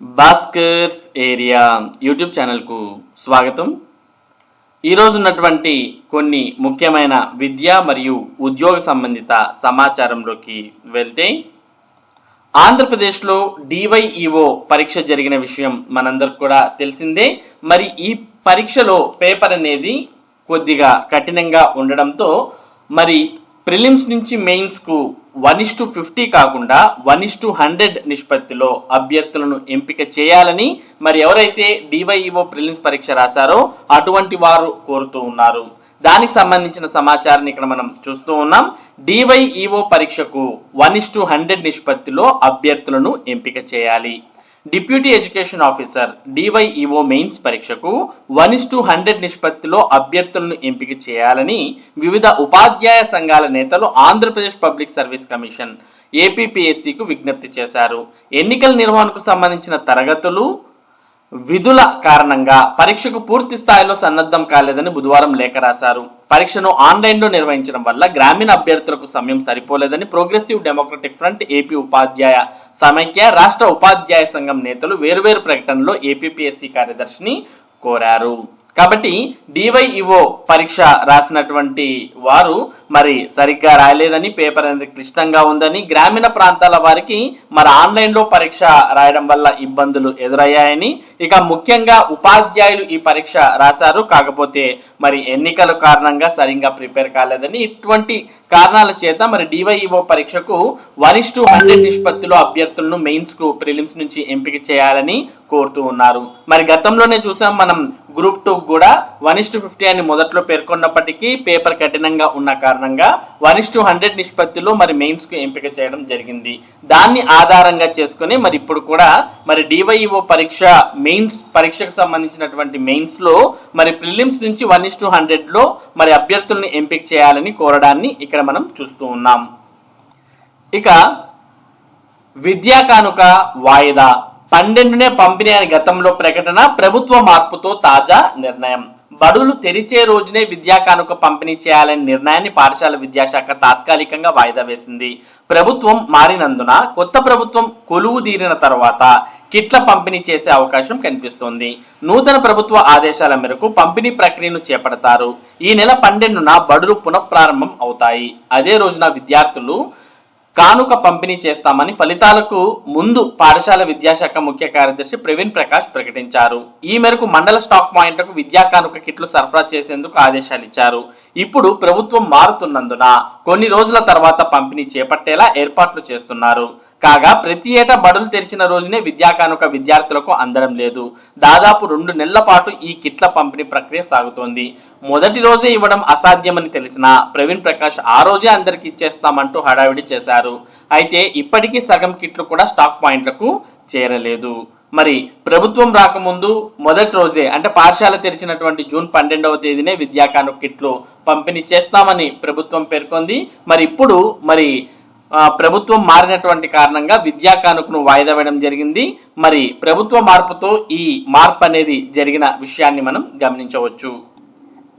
Bhaskar's area YouTube ఛానల్కు స్వాగతం. ఈరోజు ఉన్నటువంటి కొన్ని ముఖ్యమైన విద్య మరియు ఉద్యోగ సంబంధిత సమాచారంలోకి వెళ్తే ఆంధ్రప్రదేశ్లో డివైఈఓ పరీక్ష జరిగిన విషయం మనందరికి కూడా తెలిసిందే. మరి ఈ పరీక్షలో పేపర్ అనేది కొద్దిగా కఠినంగా ఉండడంతో మరి ప్రిలిమ్స్ నుంచి మెయిన్స్కు వన్ ఇస్ టు ఫిఫ్టీ కాకుండా వన్ ఇస్ టు హండ్రెడ్ నిష్పత్తిలో అభ్యర్థులను ఎంపిక చేయాలని మరి ఎవరైతే డివైఈఓ ప్రిలిమ్స్ పరీక్ష రాశారో అటువంటి వారు కోరుతూ ఉన్నారు. దానికి సంబంధించిన సమాచారాన్ని ఇక్కడ మనం చూస్తూ ఉన్నాం. డివైఈఓ పరీక్షకు వన్ ఇస్ టు హండ్రెడ్ నిష్పత్తిలో అభ్యర్థులను ఎంపిక చేయాలి. Deputy education officer DYEO mains పరీక్షకు వన్ ఇస్ టు హండ్రెడ్ నిష్పత్తిలో అభ్యర్థులను ఎంపిక చేయాలని వివిధ ఉపాధ్యాయ సంఘాల నేతలు ఆంధ్రప్రదేశ్ పబ్లిక్ సర్వీస్ కమిషన్ ఏపీపీఎస్సీకు విజ్ఞప్తి చేశారు. ఎన్నికల నిర్వహణకు సంబంధించిన తరగతులు విధుల కారణంగా పరీక్షకు పూర్తి స్థాయిలో సన్నద్ధం కాలేదని బుధవారం లేఖ రాశారు. పరీక్షను ఆన్లైన్లో నిర్వహించడం వల్ల గ్రామీణ అభ్యర్థులకు సమయం సరిపోలేదని ప్రోగ్రెసివ్ డెమోక్రటిక్ ఫ్రంట్ ఏపీ ఉపాధ్యాయ సమైక్య రాష్ట్ర ఉపాధ్యాయ సంఘం నేతలు వేరువేరు ప్రకటనలో ఏపీపీఎస్సీ కార్యదర్శిని కోరారు. కాబట్టి డివైఈఓ పరీక్ష రాసినటువంటి వారు మరి సరిగ్గా రాయలేదని పేపర్ అనేది క్లిష్టంగా ఉందని గ్రామీణ ప్రాంతాల వారికి మరి ఆన్లైన్లో పరీక్ష రాయడం వల్ల ఇబ్బందులు ఎదురయ్యాయని ఇక ముఖ్యంగా ఉపాధ్యాయులు ఈ పరీక్ష రాశారు. కాకపోతే మరి ఎన్నికల కారణంగా సరిగ్గా ప్రిపేర్ కాలేదని ఇటువంటి కారణాల చేత మరి డివైఈఓ పరీక్షకు వన్ టు హండ్రెడ్ నిష్పత్తిలో అభ్యర్థులను మెయిన్స్కు ప్రిలిమ్స్ నుంచి ఎంపిక చేయాలని కోరుతూ ఉన్నారు. మరి గతంలోనే చూసాం మనం గ్రూప్ టూ కూడా వన్ ఫిఫ్టీ అని మొదట్లో పేర్కొన్నప్పటికీ పేపర్ కఠినంగా ఉన్న కారణం కారణంగా వన్ ఇస్ టు హండ్రెడ్ నిష్పత్తిలో మరి మెయిన్స్కు ఎంపిక చేయడం జరిగింది. దాన్ని ఆధారంగా చేసుకుని మరి ఇప్పుడు కూడా మరి డివైఈఓ పరీక్ష మెయిన్స్ పరీక్షకు సంబంధించినటువంటి మెయిన్స్లో మరి ప్రిలిమ్స్ నుంచి వన్ ఇస్ టు హండ్రెడ్లో మరి అభ్యర్థులను ఎంపిక చేయాలని కోరడాన్ని ఇక్కడ మనం చూస్తూ ఉన్నాం. ఇక విద్యా కానుక వాయిదా. పన్నెండునే పంపిణీ అని గతంలో ప్రకటన ప్రభుత్వ మార్పుతో తాజా నిర్ణయం. బడులు తెరిచే రోజునే విద్యా కానుక పంపిణీ చేయాలనే నిర్ణయాన్ని పాఠశాల విద్యాశాఖ తాత్కాలికంగా వాయిదా వేసింది. ప్రభుత్వం మారినందున కొత్త ప్రభుత్వం కొలువు తీరిన తర్వాత కిట్ల పంపిణీ చేసే అవకాశం కనిపిస్తోంది. నూతన ప్రభుత్వ ఆదేశాల మేరకు పంపిణీ ప్రక్రియను చేపడతారు. ఈ నెల పన్నెండున బడులు పునఃప్రారంభం అవుతాయి. అదే రోజున విద్యార్థులు కానుక పంపిణీ చేస్తామని ఫలితాలకు ముందు పాఠశాల విద్యాశాఖ ముఖ్య కార్యదర్శి ప్రవీణ్ ప్రకాష్ ప్రకటించారు. ఈ మేరకు మండల స్టాక్ పాయింట్లకు విద్యా కానుక కిట్లు సరఫరా చేసేందుకు ఆదేశాలు ఇచ్చారు. ఇప్పుడు ప్రభుత్వం మారుతున్నందున కొన్ని రోజుల తర్వాత పంపిణీ చేపట్టేలా ఏర్పాట్లు చేస్తున్నారు. కాగా ప్రతి ఏటా బడులు తెరిచిన రోజునే విద్యా కానుక విద్యార్థులకు అందడం లేదు. దాదాపు రెండు నెలల పాటు ఈ కిట్ల పంపిణీ ప్రక్రియ సాగుతోంది. మొదటి రోజే ఇవ్వడం అసాధ్యమని తెలిసిన ప్రవీణ్ ప్రకాష్ ఆ రోజే అందరికి ఇచ్చేస్తామంటూ హడావిడి చేశారు. అయితే ఇప్పటికీ సగం కిట్లు కూడా స్టాక్ పాయింట్లకు చేరలేదు. మరి ప్రభుత్వం రాకముందు మొదటి రోజే అంటే పాఠశాల తెరిచినటువంటి జూన్ పన్నెండవ తేదీనే విద్యాకాను కిట్లు పంపిణీ చేస్తామని ప్రభుత్వం పేర్కొంది. మరి ఇప్పుడు మరి ప్రభుత్వం మారినటువంటి కారణంగా విద్యా కానుకను వాయిదా వేయడం జరిగింది. మరి ప్రభుత్వ మార్పుతో ఈ మార్పు అనేది జరిగిన విషయాన్ని మనం గమనించవచ్చు.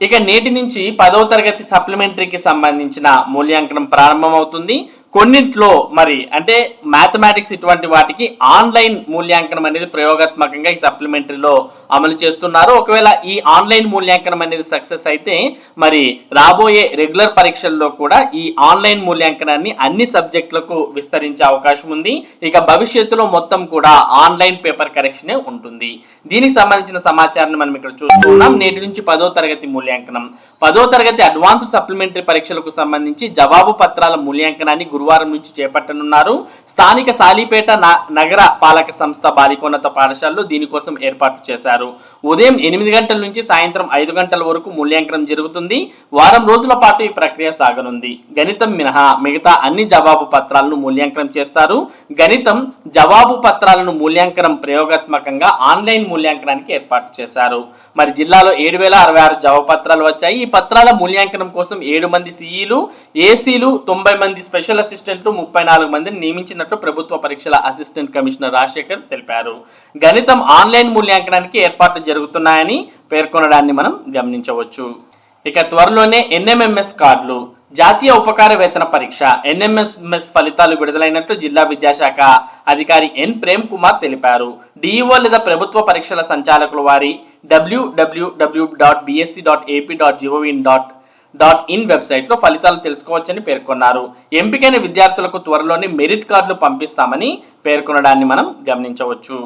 ఇక నేటి నుంచి పదవ తరగతి సప్లిమెంటరీకి సంబంధించిన మూల్యాంకనం ప్రారంభమవుతుంది. కొన్నింట్లో మరి అంటే మ్యాథమెటిక్స్ ఇటువంటి వాటికి ఆన్లైన్ మూల్యాంకనం అనేది ప్రయోగాత్మకంగా ఈ సప్లిమెంటరీలో అమలు చేస్తున్నారు. ఒకవేళ ఈ ఆన్లైన్ మూల్యాంకనం అనేది సక్సెస్ అయితే మరి రాబోయే రెగ్యులర్ పరీక్షల్లో కూడా ఈ ఆన్లైన్ మూల్యాంకనాన్ని అన్ని సబ్జెక్టులకు విస్తరించే అవకాశం ఉంది. ఇక భవిష్యత్తులో మొత్తం కూడా ఆన్లైన్ పేపర్ కరెక్షనే ఉంటుంది. దీనికి సంబంధించిన సమాచారాన్ని మనం ఇక్కడ చూస్తున్నాం. నేటి నుంచి పదో తరగతి మూల్యాంకనం. పదో తరగతి అడ్వాన్స్డ్ సప్లిమెంటరీ పరీక్షలకు సంబంధించి జవాబు పత్రాల మూల్యాంకనాన్ని గురువారం నుంచి చేపట్టనున్నారు. స్థానిక సాలిపేట న- నగర పాలక సంస్థ బాలికోన్నత పాఠశాలలో దీనికోసం ఏర్పాటు చేశారు. ఉదయం ఎనిమిది గంటల నుంచి సాయంత్రం ఐదు గంటల వరకు మూల్యాంకనం జరుగుతుంది. వారం రోజుల పాటు ఈ ప్రక్రియ సాగనుంది. గణితం మినహా మిగతా అన్ని జవాబు పత్రాలను మూల్యాంకనం చేస్తారు. గణితం జవాబు పత్రాలను మూల్యాంకనం ప్రయోగాత్మకంగా ఆన్లైన్ మూల్యాంకనానికి ఏర్పాటు చేశారు. మరి జిల్లాలో ఏడు వేల అరవై ఆరు జవాబు పత్రాలు వచ్చాయి. పత్రాల మూల్యాంకనం కోసం ఏడు మంది సిఈలు ఏసీలు తొంభై మంది స్పెషల్ అసిస్టెంట్లు ముప్పై నాలుగు మందిని నియమించినట్లు ప్రభుత్వ పరీక్షల అసిస్టెంట్ కమిషనర్ రాజశేఖర్ తెలిపారు. గణితం ఆన్లైన్ మూల్యాంకనానికి ఏర్పాట్లు జరుగుతున్నాయని పేర్కొనడాన్ని మనం గమనించవచ్చు. ఇక త్వరలోనే ఎన్ఎంఎంఎస్ కార్డులు జాతీయ ఉపకార వేతన పరీక్ష ఎన్ఎంఎస్ఎంఎస్ ఫలితాలు విడుదలైనట్లు జిల్లా విద్యాశాఖ అధికారి ఎన్ ప్రేమ్ కుమార్ తెలిపారు. డిఈఓ లేదా ప్రభుత్వ పరీక్షల సంచాలకులు వారి W W W dot BSC dot AP dot G O V in dot dot in వెబ్సైట్లో ఫలితాలు తెలుసుకోవచ్చని పేర్కొన్నారు. ఎంపికైన విద్యార్థులకు త్వరలోనే మెరిట్ కార్డులు పంపిస్తామని పేర్కొనడాన్ని మనం గమనించవచ్చు.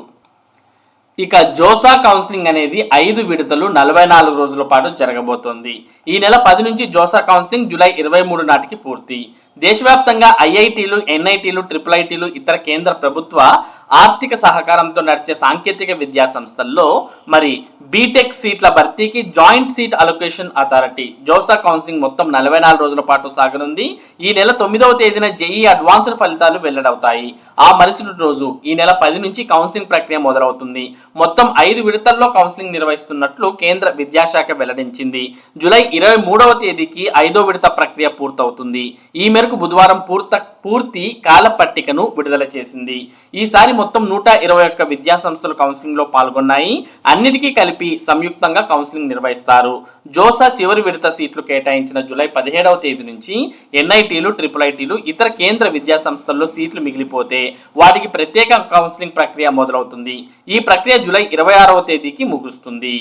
ఇక జోసా కౌన్సిలింగ్ అనేది ఐదు విడతలు నలభై నాలుగు రోజుల పాటు జరగబోతోంది. ఈ నెల పది నుంచి జోసా కౌన్సిలింగ్ జూలై ఇరవై మూడు నాటికి పూర్తి. దేశవ్యాప్తంగా ఐఐటీలు ఎన్ఐటీలు ట్రిపుల్ ఐటీలు ఇతర కేంద్ర ప్రభుత్వ ఆర్థిక సహకారంతో నడిచే సాంకేతిక విద్యా సంస్థల్లో మరి బీటెక్ సీట్ల భర్తీకి joint seat allocation authority JoSAA counselling మొత్తం నలభై నాలుగు రోజుల పాటు సాగనుంది. ఈ నెల తొమ్మిదవ తేదీన జేఈ అడ్వాన్స్డ్ ఫలితాలు వెల్లడవుతాయి. ఆ మరుసటి రోజు ఈ నెల పది నుంచి కౌన్సిలింగ్ ప్రక్రియ మొదలవుతుంది. మొత్తం ఐదు విడతల్లో కౌన్సిలింగ్ నిర్వహిస్తున్నట్లు కేంద్ర విద్యాశాఖ వెల్లడించింది. జూలై ఇరవై మూడవ తేదీకి ఐదో విడత ప్రక్రియ పూర్తవుతుంది. ఈ మేరకు బుధవారం పూర్త పూర్తి కాల పట్టికను విడుదల చేసింది. ఈసారి మొత్తం నూట ఇరవై ఒక్క విద్యా సంస్థలు కౌన్సిలింగ్లో పాల్గొన్నాయి. అన్నిటికీ కలిపి సంయుక్తంగా కౌన్సిలింగ్ నిర్వహిస్తారు. జోసా చివరి విడత సీట్లు కేటాయించిన జూలై పదిహేడవ తేదీ నుంచి ఎన్ఐటీలు ట్రిపుల్ ఐటీలు ఇతర కేంద్ర విద్యా సంస్థల్లో సీట్లు మిగిలిపోతే వాటికి ప్రత్యేక కౌన్సిలింగ్ ప్రక్రియ మొదలవుతుంది. ఈ ప్రక్రియ జూలై ఇరవై ఆరవ తేదీకి ముగుస్తుంది.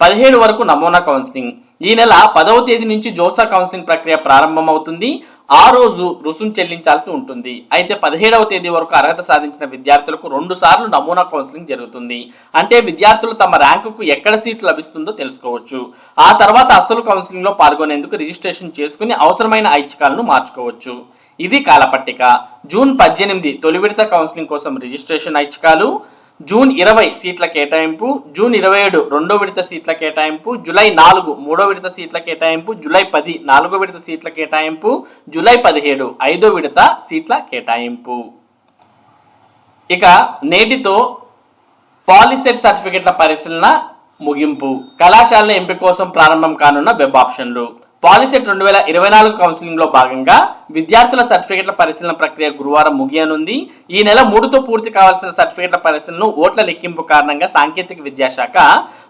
పదిహేడు వరకు నమూనా కౌన్సిలింగ్. ఈ నెల పదవ తేదీ నుంచి జోసా కౌన్సిలింగ్ ప్రక్రియ ప్రారంభమవుతుంది. ఆ రోజు రుసుము చెల్లించాల్సి ఉంటుంది. అయితే పదిహేడవ తేదీ వరకు అర్హత సాధించిన విద్యార్థులకు రెండు సార్లు నమూనా కౌన్సిలింగ్ జరుగుతుంది. అంటే విద్యార్థులు తమ ర్యాంకుకు ఎక్కడ సీటు లభిస్తుందో తెలుసుకోవచ్చు. ఆ తర్వాత అసలు కౌన్సిలింగ్లో పాల్గొనేందుకు రిజిస్ట్రేషన్ చేసుకుని అవసరమైన ఐచ్ఛికాలను మార్చుకోవచ్చు. ఇది కాలపట్టిక. జూన్ పద్దెనిమిది తొలి విడత కౌన్సిలింగ్ కోసం రిజిస్ట్రేషన్ ఐచ్ఛికాలు జూన్ ఇరవై సీట్ల కేటాయింపు జూన్ ఇరవై ఏడు రెండో విడత సీట్ల కేటాయింపు జూలై నాలుగు మూడో విడత సీట్ల కేటాయింపు జూలై పది నాలుగో విడత సీట్ల కేటాయింపు జూలై పదిహేడు ఐదో విడత సీట్ల కేటాయింపు. ఇక నేటితో పాలిసెట్ సర్టిఫికెట్ల పరిశీలన ముగింపు. కళాశాలల ఎంపిక కోసం ప్రారంభం కానున్న వెబ్ ఆప్షన్లు. పాలిసెట్ రెండు వేల ఇరవై నాలుగు కౌన్సిలింగ్లో భాగంగా విద్యార్థుల సర్టిఫికెట్ల పరిశీలన ప్రక్రియ గురువారం ముగియనుంది. ఈ నెల మూడుతో పూర్తి కావాల్సిన సర్టిఫికెట్ల పరిశీలనను ఓట్ల లెక్కింపు కారణంగా సాంకేతిక విద్యాశాఖ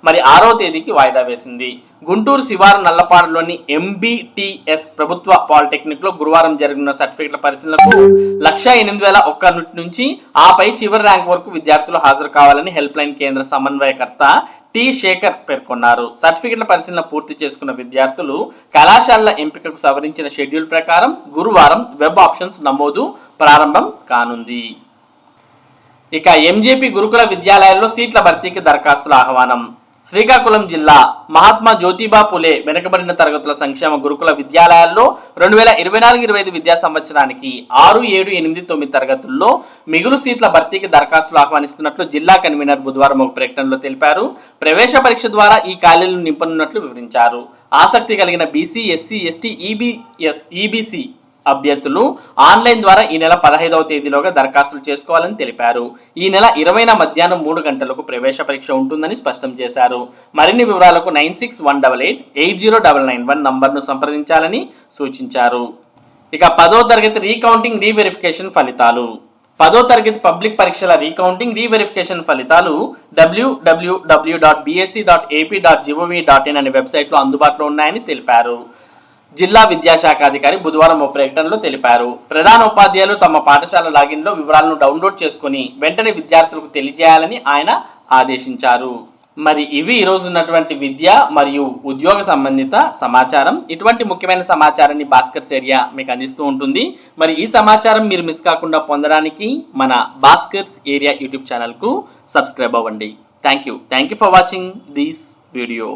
మరి ఆరో తేదీకి వాయిదా వేసింది. గుంటూరు శివారు నల్లపాడులోని ఎంబీటీఎస్ ప్రభుత్వ పాలిటెక్నిక్లో గురువారం జరిగిన సర్టిఫికెట్ల పరిశీలనకు లక్ష ఎనిమిది వేల ఒక్క నుంచి ఆపై చివరి ర్యాంక్ వరకు విద్యార్థులు హాజరు కావాలని హెల్ప్ లైన్ కేంద్ర సమన్వయకర్త టి శేఖర్ పేర్కొన్నారు. సర్టిఫికెట్ల పరిశీలన పూర్తి చేసుకున్న విద్యార్థులు కళాశాలల ఎంపికకు సవరించిన షెడ్యూల్ ప్రకారం గురువారం వెబ్ ఆప్షన్స్ నమోదు ప్రారంభం కానుంది. ఇక ఎంజేపీ గురుకుల విద్యాలయాల్లో సీట్ల భర్తీకి దరఖాస్తుల ఆహ్వానం. శ్రీకాకుళం జిల్లా మహాత్మా జ్యోతిబా పులే వెనుకబడిన తరగతుల సంక్షేమ గురుకుల విద్యాలయాల్లో రెండు వేల ఇరవై నాలుగు ఇరవై ఐదు విద్యా సంవత్సరానికి ఆరు ఏడు ఎనిమిది తొమ్మిది తరగతుల్లో మిగులు సీట్ల భర్తీకి దరఖాస్తులు ఆహ్వానిస్తున్నట్లు జిల్లా కన్వీనర్ బుధవారం ఒక ప్రకటనలో తెలిపారు. ప్రవేశ పరీక్ష ద్వారా ఈ ఖాళీలను నింపనున్నట్లు వివరించారు. ఆసక్తి కలిగిన BC SC ST EBS EBC అభ్యర్థులు ఆన్లైన్ ద్వారా ఈ నెల పదహైదవ తేదీలోగా దరఖాస్తులు చేసుకోవాలని తెలిపారు. ఈ నెల ఇరవైన మధ్యాహ్నం మూడు గంటలకు ప్రవేశ పరీక్ష ఉంటుందని స్పష్టం చేశారు. మరిన్ని వివరాలకు nine six one double eight eight zero double nine one నంబర్ను సంప్రదించాలని సూచించారు. ఇక పదో తరగతి రీకౌంటింగ్ రీవెరిఫికేషన్ ఫలితాలు. పదో తరగతి పబ్లిక్ పరీక్షల రీకౌంటింగ్ రీవెరిఫికేషన్ ఫలితాలు W W W dot BSC dot AP dot G O V dot in అనే వెబ్సైట్లో అందుబాటులో ఉన్నాయని తెలిపారు. జిల్లా విద్యాశాఖ అధికారి బుధవారం ఓ ప్రకటనలో తెలిపారు. ప్రధాన ఉపాధ్యాయులు తమ పాఠశాల లాగిన్లో వివరాలను డౌన్లోడ్ చేసుకుని వెంటనే విద్యార్థులకు తెలియజేయాలని ఆయన ఆదేశించారు. మరి ఇవి ఈరోజు ఉన్నటువంటి విద్య మరియు ఉద్యోగ సంబంధిత సమాచారం. ఇటువంటి ముఖ్యమైన సమాచారాన్ని భాస్కర్స్ ఏరియా మీకు అందిస్తూ ఉంటుంది. మరి ఈ సమాచారం మీరు మిస్ కాకుండా పొందడానికి మన భాస్కర్స్ ఏరియా యూట్యూబ్ ఛానల్కు సబ్స్క్రైబ్ అవ్వండి. Thank you thank you for watching this video.